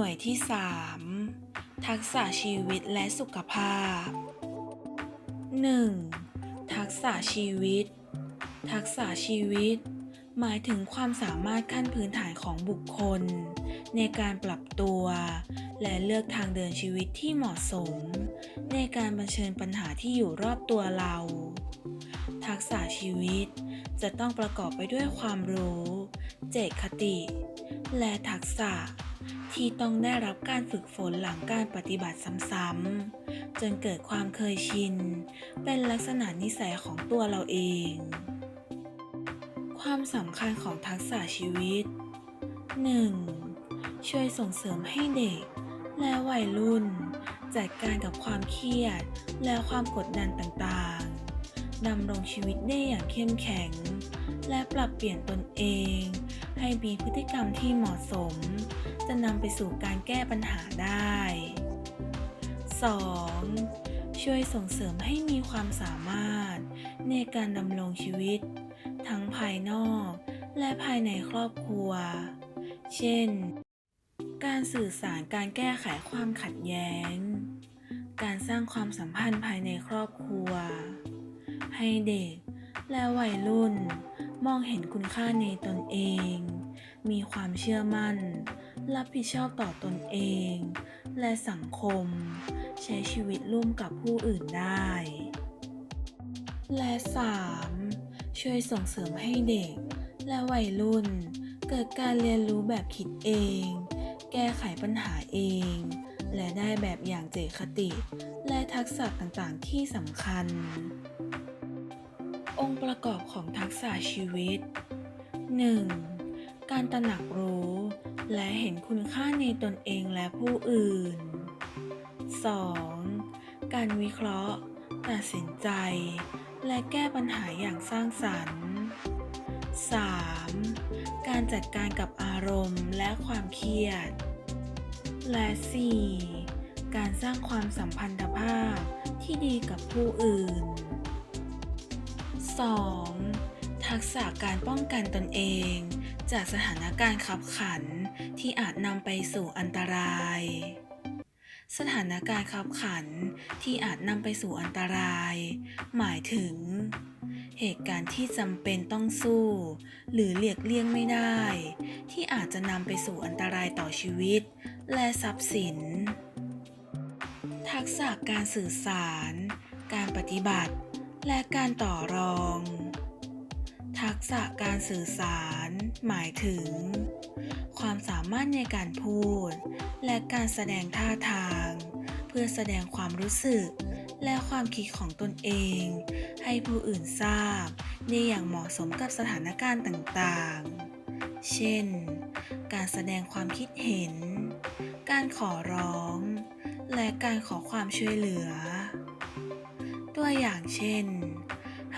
น่วยที่ 3 ทักษะชีวิตและสุขภาพ 1. ทักษะชีวิต ทักษะชีวิต หมายถึงความสามารถขั้นพื้นฐานของบุคคล ในการปรับตัว และเลือกทางเดินชีวิตที่เหมาะสม ในการเผชิญปัญหาที่อยู่รอบตัวเรา ทักษะชีวิตจะต้องประกอบไปด้วยความรู้ เจตคติ และทักษะ ที่ต้องได้รับการฝึกฝนหลังการปฏิบัติซ้ำๆจนเกิดความเคยชิน เป็นลักษณะนิสัยของตัวเราเอง ความสำคัญของทักษะชีวิต 1. ช่วยส่งเสริมให้เด็ก และวัยรุ่น จัดการกับความเครียด และความกดดันต่างๆดำรงชีวิตได้อย่างเข้มแข็ง และปรับเปลี่ยนตนเอง ให้มีพฤติกรรมที่เหมาะสม จะนำไปสู่การแก้ปัญหาได้ 2. ช่วยส่งเสริมให้มีความสามารถ ในการดำรงชีวิต ทั้งภายนอก และภายในครอบครัว เช่น การสื่อสารการแก้ไขความขัดแย้ง การสร้างความสัมพันธ์ภายในครอบครัว ให้เด็กและวัยรุ่น มองเห็นคุณค่าในตนเอง มีความเชื่อมั่น รับผิดชอบต่อตนเอง และสังคม ใช้ชีวิตร่วมกับผู้อื่นได้ และ 3. ช่วยส่งเสริมให้เด็ก และวัยรุ่น เกิดการเรียนรู้แบบคิดเอง แก้ไขปัญหาเอง และได้แบบอย่างเจตคติ และทักษะต่างๆที่สำคัญ องค์ประกอบของทักษะชีวิต 1. การตระหนักรู้ และเห็นคุณค่าในตนเองและผู้อื่น 2. การวิเคราะห์ ตัดสินใจ และแก้ปัญหาอย่างสร้างสรรค์ 3. การจัดการกับอารมณ์และความเครียด และ 4. การสร้างความสัมพันธภาพที่ดีกับผู้อื่น 2. ทักษะการป้องกันตนเอง จากสถานการณ์ขับขันที่อาจนำไปสู่อันตราย สถานการณ์ขับขันที่อาจนำไปสู่อันตราย หมายถึง เหตุการณ์ที่จำเป็นต้องสู้ หรือเลียกเลี่ยงไม่ได้ ที่อาจจะนำไปสู่อันตรายต่อชีวิต และทรัพย์สิน ทักษะการสื่อสาร การปฏิบัติ และการต่อรอง ทักษะการสื่อสาร หมายถึง ความสามารถในการพูด และการแสดงท่าทาง เพื่อแสดงความรู้สึก และความคิดของตนเอง ให้ผู้อื่นทราบได้อย่างเหมาะสมกับสถานการณ์ต่างๆ เช่น การแสดงความคิดเห็น การขอร้อง และการขอความช่วยเหลือ ตัวอย่างเช่น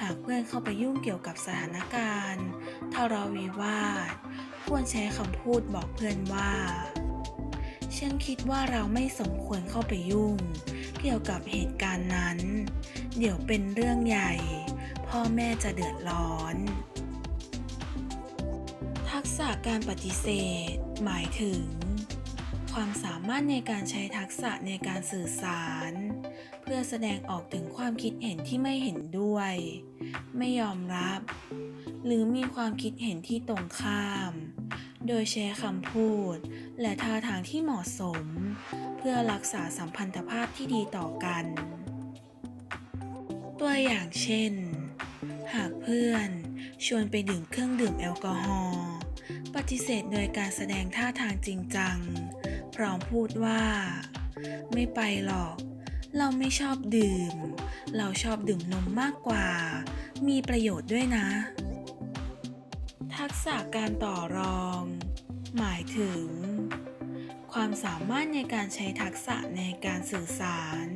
หากเพื่อนเข้าไปยุ่งเกี่ยวกับสถานการณ์ทะเลาะวิวาท ควรใช้คำพูดบอกเพื่อนว่า ฉันคิดว่าเราไม่สมควรเข้าไปยุ่ง เกี่ยวกับเหตุการณ์นั้น เดี๋ยวเป็นเรื่องใหญ่ พ่อแม่จะเดือดร้อน ทักษะการปฏิเสธ หมายถึง ความสามารถในการใช้ทักษะในการสื่อสาร พื่อแสดงออกถึงความคิดเห็นที่ไม่เห็นด้วย ไม่ยอมรับ หรือมีความคิดเห็นที่ตรงข้าม โดยใช้คำพูด และท่าทางที่เหมาะสม เพื่อรักษาสัมพันธภาพที่ดีต่อกัน ตัวอย่างเช่น หากเพื่อนชวนไปดื่มเครื่องดื่มแอลกอฮอล์ปฏิเสธโดยการแสดงท่าทางจริงจัง พร้อมพูดว่า ไม่ไปหรอก เราไม่ชอบดื่ม เราชอบดื่มนมมากกว่า มีประโยชน์ด้วยนะ ทักษะการต่อรอง หมายถึง ความสามารถในการใช้ทักษะในการสื่อสาร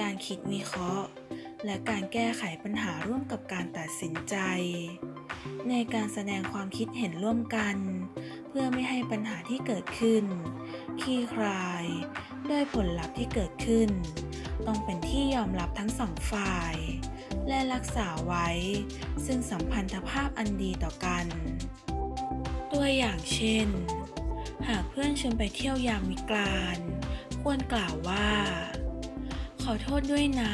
การคิดวิเคราะห์ และการแก้ไขปัญหาร่วมกับการตัดสินใจ ในการแสดงความคิดเห็นร่วมกัน เพื่อไม่ให้ปัญหาที่เกิดขึ้นคลี่คลาย ด้วยผลลัพธ์ที่เกิดขึ้น ต้องเป็นที่ยอมรับทั้งสองฝ่าย และรักษาไว้ ซึ่งสัมพันธภาพอันดีต่อกัน ตัวอย่างเช่น หากเพื่อนชวนไปเที่ยวยามวิกาลควรกล่าวว่า ขอโทษด้วยนะ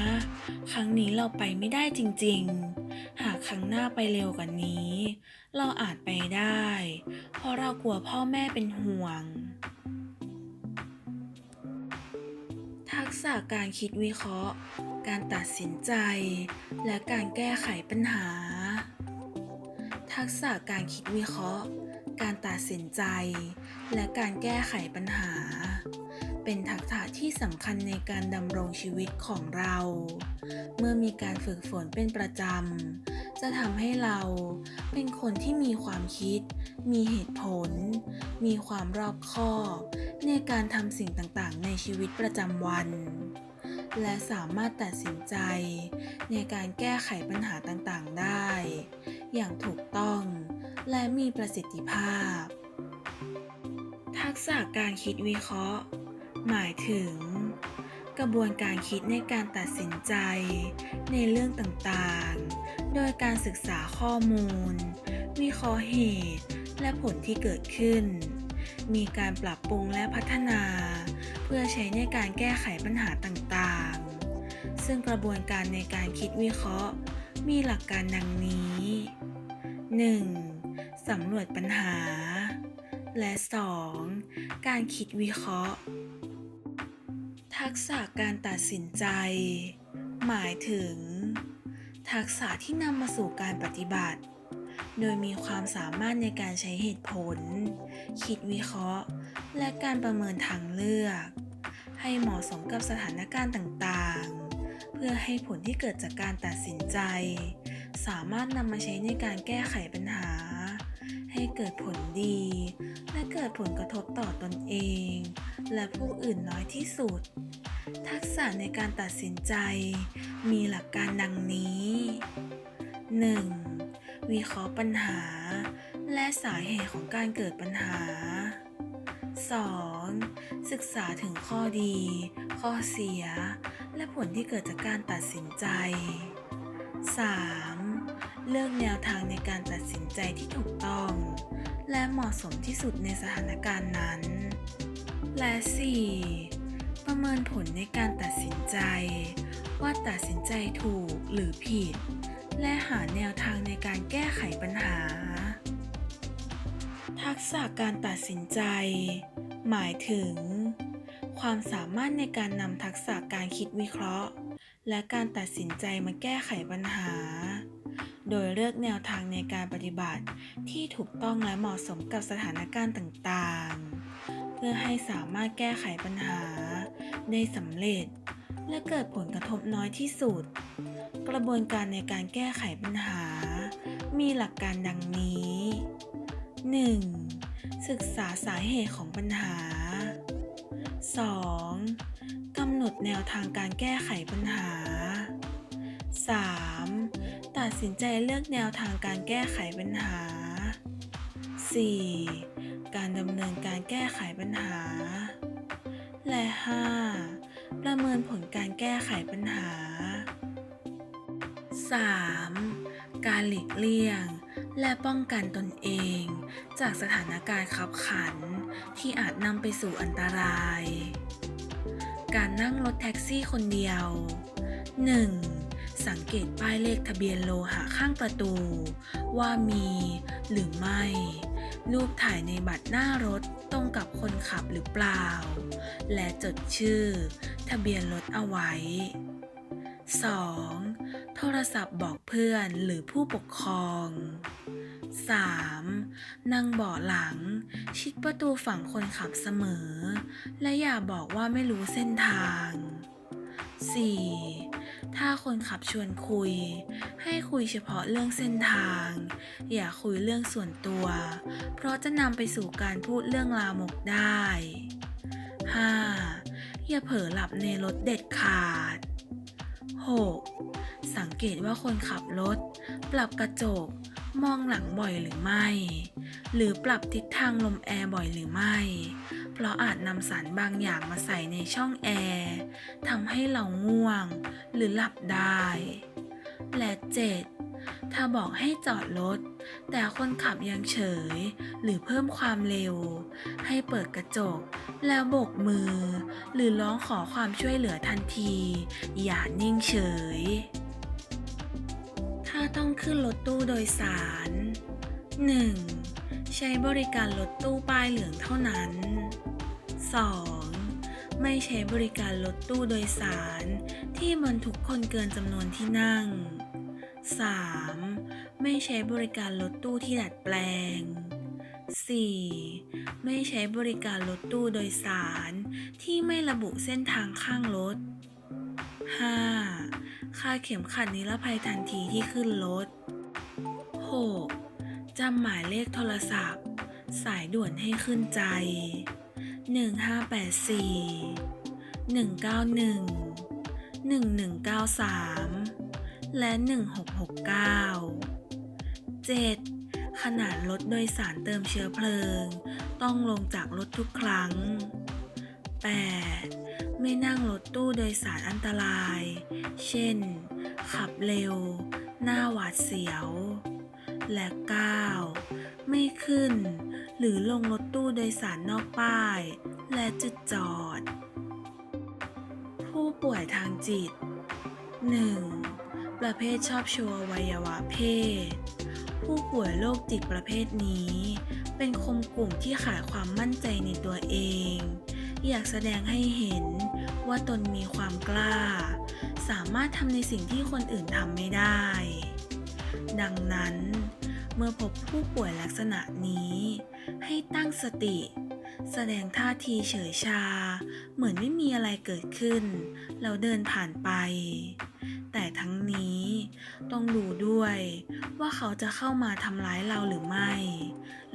ครั้งนี้เราไปไม่ได้จริง ๆ หากครั้งหน้าไปเร็วกว่านี้ เราอาจไปได้ เพราะเรากลัวพ่อแม่เป็นห่วง ทักษะการคิดวิเคราะห์ การตัดสินใจ และการแก้ไขปัญหา ทักษะการคิดวิเคราะห์ การตัดสินใจ และการแก้ไขปัญหา เป็นทักษะที่สำคัญในการดำรงชีวิตของเรา เมื่อมีการฝึกฝนเป็นประจำ จะทำให้เราเป็นคนที่มีความคิด มีเหตุผล มีความรอบคอบ ในการทำสิ่งต่างๆ ในชีวิตประจำวัน และสามารถตัดสินใจ ในการแก้ไขปัญหาต่างๆ ได้ อย่างถูกต้องและมีประสิทธิภาพ ทักษะการคิดวิเคราะห์ หมายถึง กระบวนการคิดในการตัดสินใจ ในเรื่องต่างๆ โดยการศึกษาข้อมูล วิเคราะห์เหตุ และผลที่เกิดขึ้น มีการปรับปรุงและพัฒนา เพื่อใช้ในการแก้ไขปัญหาต่างๆ ซึ่งกระบวนการในการคิดวิเคราะห์ มีหลักการดังนี้ 1. สำรวจปัญหาและ 2. การคิดวิเคราะห์ ทักษะการตัดสินใจ หมายถึง ทักษะที่นำมาสู่การปฏิบัติ โดยมีความสามารถในการใช้เหตุผล คิดวิเคราะห์ และการประเมินทางเลือก ให้เหมาะสมกับสถานการณ์ต่างๆ เพื่อให้ผลที่เกิดจากการตัดสินใจ สามารถนำมาใช้ในการแก้ไขปัญหา ให้เกิดผลดี และเกิดผลกระทบต่อตนเอง และผู้อื่นน้อยที่สุด ทักษะในการตัดสินใจ มีหลักการดังนี้ 1. วิเคราะห์ปัญหา และสาเหตุของการเกิดปัญหา 2. ศึกษาถึงข้อดี ข้อเสีย และผลที่เกิดจากการตัดสินใจ 3. เลือกแนวทางในการตัดสินใจที่ถูกต้อง และเหมาะสมที่สุดในสถานการณ์นั้น และ 4. ประเมินผลในการตัดสินใจ ว่าตัดสินใจถูกหรือผิด และหาแนวทางในการแก้ไขปัญหา ทักษะการตัดสินใจ หมายถึง ความสามารถในการนำทักษะการคิดวิเคราะห์ และการตัดสินใจมาแก้ไขปัญหา โดยเลือกแนวทางในการปฏิบัติที่ถูกต้องและเหมาะสมกับสถานการณ์ต่างๆ เพื่อให้สามารถแก้ไขปัญหา ได้สำเร็จ และเกิดผลกระทบน้อยที่สุด กระบวนการในการแก้ไขปัญหา มีหลักการดังนี้ 1. ศึกษาสาเหตุของปัญหา 2. กำหนดแนวทางการแก้ไขปัญหา 3. ตัดสินใจเลือกแนวทางการแก้ไขปัญหา 4. การดำเนินการแก้ไขปัญหา และ 5. ประเมินผลการแก้ไขปัญหา 3. การหลีกเลี่ยง และป้องกันตนเอง จากสถานการณ์ขับขัน ที่อาจนำไปสู่อันตราย การนั่งรถแท็กซี่คนเดียว 1. สังเกตป้ายเลขทะเบียนโลหะข้างประตู ว่ามีหรือไม่ รูปถ่ายในบัตรหน้ารถตรงกับคนขับหรือเปล่า และจดชื่อ ทะเบียนรถเอาไว้ 2. โทรศัพท์บอกเพื่อนหรือผู้ปกครอง 3. นั่งเบาะหลัง ชิดประตูฝั่งคนขับเสมอ และอย่าบอกว่าไม่รู้เส้นทาง 4. ถ้าคนขับชวนคุย ให้คุยเฉพาะเรื่องเส้นทาง อย่าคุยเรื่องส่วนตัว เพราะจะนำไปสู่การพูดเรื่องลามกได้ 5. อย่าเผลอหลับในรถเด็ดขาด 6. สังเกตว่าคนขับรถ ปรับกระจก มองหลังบ่อยหรือไม่ หรือปรับทิศทางลมแอร์บ่อยหรือไม่ เพราะอาจนำสารบางอย่างมาใส่ในช่องแอร์ทำให้เราง่วง หรือหลับได้ และ 7. ถ้าบอกให้จอดรถ แต่คนขับยังเฉย หรือเพิ่มความเร็ว ให้เปิดกระจก แล้วโบกมือ หรือร้องขอความช่วยเหลือทันที อย่านิ่งเฉย ต้องขึ้นรถตู้โดยสาร 1. ใช้บริการรถตู้ป้ายเหลืองเท่านั้น 2. ไม่ใช้บริการรถตู้โดยสาร ที่บรรทุกคนเกินจำนวนที่นั่ง 3. ไม่ใช้บริการรถตู้ที่ดัดแปลง 4. ไม่ใช้บริการรถตู้โดยสาร ที่ไม่ระบุเส้นทางข้างรถ 5. คาเข็มขัดนิรภัยทันทีที่ขึ้นรถ 6. จำหมายเลขโทรศัพท์ สายด่วนให้ขึ้นใจ 1584 191 1193 และ 1669 7. ขนาดรถโดยสารเติมเชื้อเพลิง ต้องลงจากรถทุกครั้ง 8. ไม่นั่งรถตู้โดยสารอันตราย เช่น ขับเร็ว หน้าหวาดเสียว และ 9. ไม่ขึ้น หรือลงรถตู้โดยสารนอกป้าย และจุดจอด ผู้ป่วยทางจิต 1. ประเภทชอบโชว์วัยวะเพศ ผู้ป่วยโรคจิตประเภทนี้ เป็นคนกลุ่มที่ขาดความมั่นใจในตัวเอง อยากแสดงให้เห็นว่าตนมีความกล้า สามารถทำในสิ่งที่คนอื่นทำไม่ได้ ดังนั้น เมื่อพบผู้ป่วยลักษณะนี้ ให้ตั้งสติ แสดงท่าทีเฉยชา เหมือนไม่มีอะไรเกิดขึ้นแล้วเดินผ่านไป แต่ทั้งนี้ต้องดูด้วยว่าเขาจะเข้ามาทำร้ายเราหรือไม่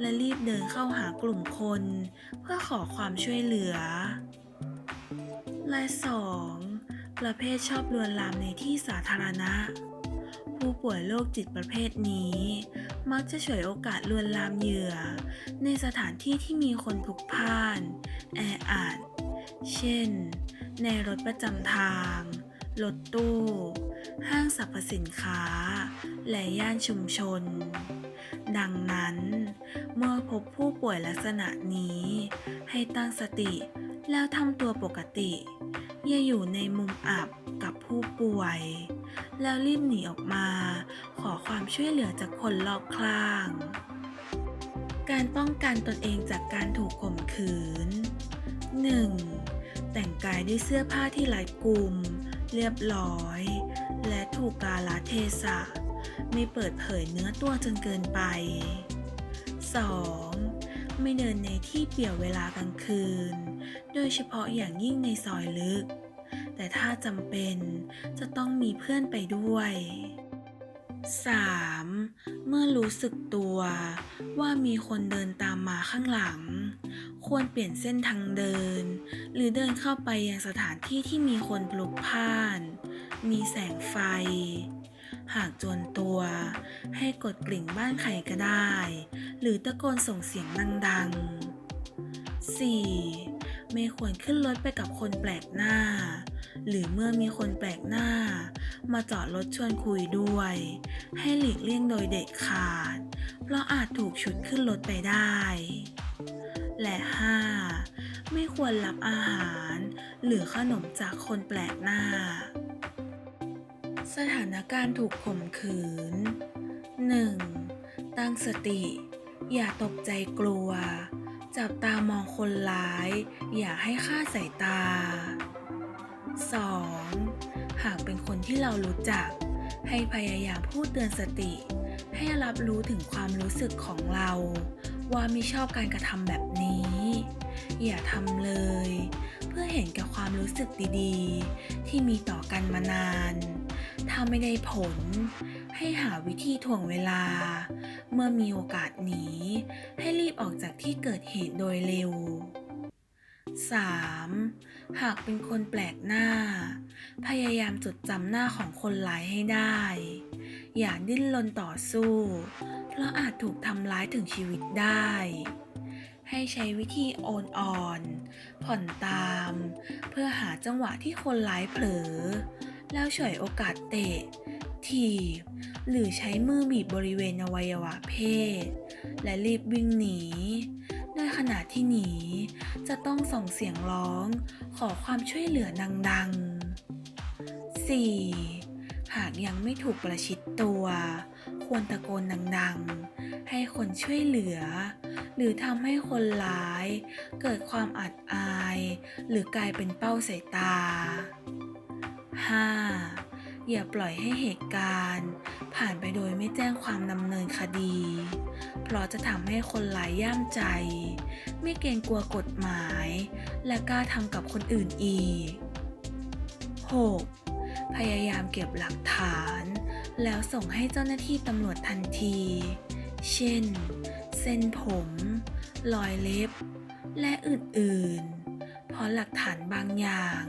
และรีบเดินเข้าหากลุ่มคน เพื่อขอความช่วยเหลือ และ 2. ประเภทชอบลวนลามในที่สาธารณะ ผู้ป่วยโรคจิตประเภทนี้ มักจะฉวยโอกาสลวนลามเหยื่อ ในสถานที่ที่มีคนพลุกพล่าน แออัด เช่น ในรถประจำทาง รถตู้ ห้างสรรพสินค้า และย่านชุมชน ดังนั้น เมื่อพบผู้ป่วยลักษณะนี้ ให้ตั้งสติแล้วทำตัวปกติ อย่าอยู่ในมุมอับกับผู้ป่วย แล้วรีบหนีออกมา ขอความช่วยเหลือจากคนรอบข้าง การป้องกันตนเองจากการถูกข่มขืน 1. แต่งกายด้วยเสื้อผ้าที่รัดกุม เรียบร้อย และถูกกาลเทศะ ไม่เปิดเผยเนื้อตัวจนเกินไป 2. ไม่เดินในที่เปี่ยวเวลากลางคืน โดยเฉพาะอย่างยิ่งในซอยลึก แต่ถ้าจำเป็นจะต้องมีเพื่อนไปด้วย 3. เมื่อรู้สึกตัวว่ามีคนเดินตามมาข้างหลัง ควรเปลี่ยนเส้นทางเดิน หรือเดินเข้าไปยังสถานที่ที่มีคนพลุกพล่าน มีแสงไฟ หากจวนตัว ให้กดกริ่งบ้านใครก็ได้ หรือตะโกนส่งเสียงดังๆ 4. ไม่ควรขึ้นรถไปกับคนแปลกหน้า หรือเมื่อมีคนแปลกหน้า มาจอดรถชวนคุยด้วย ให้หลีกเลี่ยงโดยเด็ดขาด เพราะอาจถูกฉุดขึ้นรถไปได้ และ 5. ไม่ควรรับอาหาร หรือขนมจากคนแปลกหน้า สถานการณ์ถูกข่มขืน 1. ตั้งสติ อย่าตกใจกลัว จับตามองคนร้าย อย่าให้ค่าสายตา 2. หากเป็นคนที่เรารู้จัก ให้พยายามพูดเตือนสติ ให้รับรู้ถึงความรู้สึกของเรา ว่าไม่ชอบการกระทำแบบนี้ อย่าทำเลย เพื่อเห็นแก่ความรู้สึกดีๆ ที่มีต่อกันมานาน ถ้าไม่ได้ผล ให้หาวิธีถ่วงเวลา เมื่อมีโอกาสหนีให้รีบออกจากที่เกิดเหตุโดยเร็ว 3. หากเป็นคนแปลกหน้า พยายามจดจำหน้าของคนร้ายให้ได้ อย่าดิ้นรนต่อสู้ เพราะอาจถูกทำร้ายถึงชีวิตได้ ให้ใช้วิธีโอนอ่อน ผ่อนตาม เพื่อหาจังหวะที่คนร้ายเผลอ แล้วฉวยโอกาสเตะ ถีบ หรือใช้มือบีบบริเวณอวัยวะเพศ และรีบวิ่งหนี โดยขณะที่หนี จะต้องส่งเสียงร้อง ขอความช่วยเหลือดังๆ 4. หากยังไม่ถูกประชิดตัว ควรตะโกนดังๆ ให้คนช่วยเหลือ หรือทำให้คนร้าย เกิดความอัดอาย หรือกลายเป็นเป้าสายตา 5. อย่าปล่อยให้เหตุการณ์ ผ่านไปโดยไม่แจ้งความดำเนินคดี เพราะจะทำให้คนร้ายย่ามใจ ไม่เกรงกลัวกฎหมาย และกล้าทำกับคนอื่นอีก 6. พยายามเก็บหลักฐาน แล้วส่งให้เจ้าหน้าที่ตำรวจทันที เช่น เส้นผม รอยเล็บ และอื่นๆ เพราะหลักฐานบางอย่าง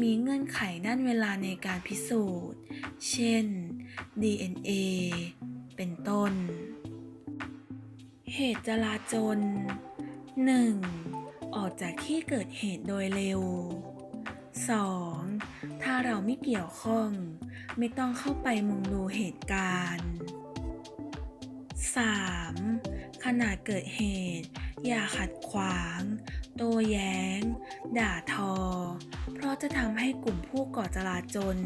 มีเงื่อนไขด้านเวลาในการพิสูจน์ เช่น DNA เป็นต้น เหตุจลาจล 1. ออกจากที่เกิดเหตุโดยเร็ว 2. ถ้าเราไม่เกี่ยวข้อง ไม่ต้องเข้าไปมุงดูเหตุการณ์ 3. ขณะเกิดเหตุ อย่าขัดขวาง โต้แย้ง ด่าทอ เพราะจะทำให้กลุ่มผู้ก่อจลาจล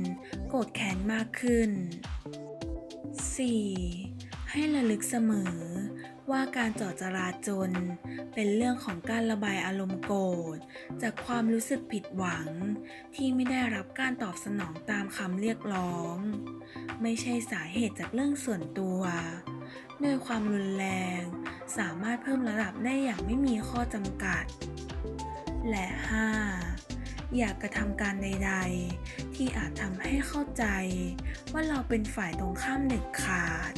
โกรธแค้นมากขึ้น 4. ให้ระลึกเสมอ ว่าการจอดจราจรเป็นเรื่องของการระบายอารมณ์โกรธ จากความรู้สึกผิดหวัง ที่ไม่ได้รับการตอบสนองตามคำเรียกร้อง ไม่ใช่สาเหตุจากเรื่องส่วนตัวโดยความรุนแรง สามารถเพิ่มระดับได้อย่างไม่มีข้อจำกัด และ 5. อย่ากกระทำการใด ๆ ที่อาจทำให้เข้าใจ ว่าเราเป็นฝ่ายตรงข้ามเด็ดขาด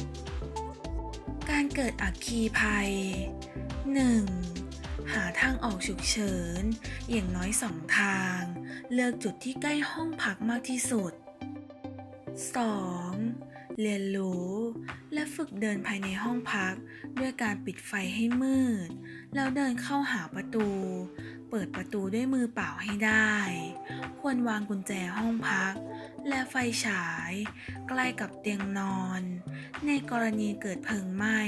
การเกิดอัคคีภัย 1. หาทางออกฉุกเฉิน อย่างน้อยสองทาง เลือกจุดที่ใกล้ห้องพักมากที่สุด 2. เรียนรู้และฝึกเดินภายในห้องพัก ด้วยการปิดไฟให้มืด แล้วเดินเข้าหาประตู เปิดประตูด้วยมือเปล่าให้ได้ ควรวางกุญแจห้องพัก และไฟฉาย ใกล้กับเตียงนอน ในกรณีเกิดเพลิงไหม้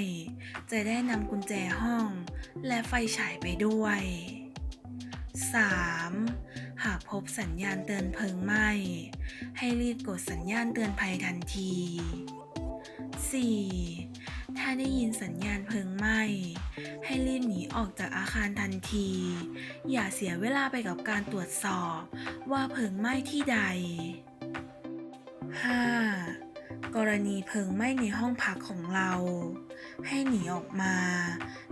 จะได้นำกุญแจห้อง และไฟฉายไปด้วย 3. หากพบสัญญาณเตือนเพลิงไหม้ ให้รีบกดสัญญาณเตือนภัยทันที 4. ถ้าได้ยินสัญญาณเพลิงไหม้ ให้รีบหนีออกจากอาคารทันที อย่าเสียเวลาไปกับการตรวจสอบว่าเพลิงไหม้ที่ใด 5. กรณีเพลิงไหม้ในห้องพักของเรา ให้หนีออกมา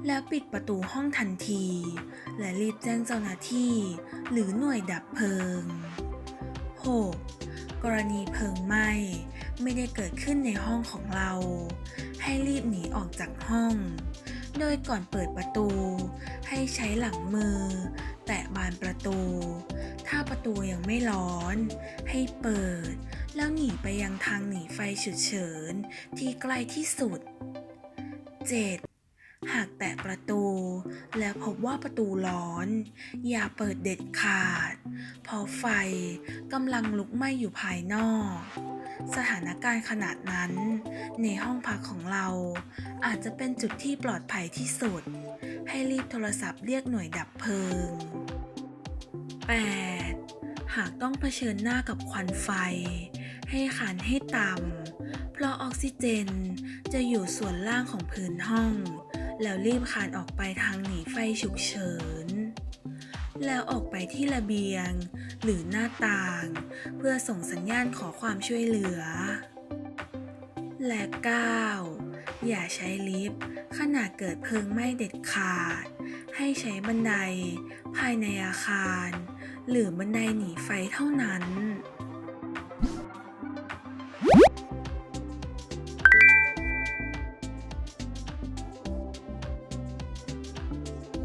แล้วปิดประตูห้องทันที และรีบแจ้งเจ้าหน้าที่ หรือหน่วยดับเพลิง 6. กรณีเพลิงไหม้ไม่ได้เกิดขึ้นในห้องของเรา ให้รีบหนีออกจากห้อง โดยก่อนเปิดประตู ให้ใช้หลังมือ แตะบานประตู ถ้าประตูยังไม่ร้อน ให้เปิด แล้วหนีไปยังทางหนีไฟฉุกเฉินที่ใกล้ที่สุด 7. หากแตะประตู แล้วพบว่าประตูร้อน อย่าเปิดเด็ดขาด เพราะไฟกำลังลุกไหม้อยู่ภายนอก สถานการณ์ขนาดนั้น ในห้องพักของเราอาจจะเป็นจุดที่ปลอดภัยที่สุด ให้รีบโทรศัพท์เรียกหน่วยดับเพลิง 8. หากต้องเผชิญหน้ากับควันไฟ ให้ขันให้ต่ำเพราะออกซิเจนจะอยู่ส่วนล่างของพื้นห้อง แล้วรีบคานออกไปทางหนีไฟฉุกเฉิน แล้วออกไปที่ระเบียง หรือหน้าต่าง เพื่อส่งสัญญาณขอความช่วยเหลือ และ 9. อย่าใช้ลิฟต์ขณะเกิดเพลิงไหม้เด็ดขาด ให้ใช้บันได ภายในอาคาร หรือบันไดหนีไฟเท่านั้น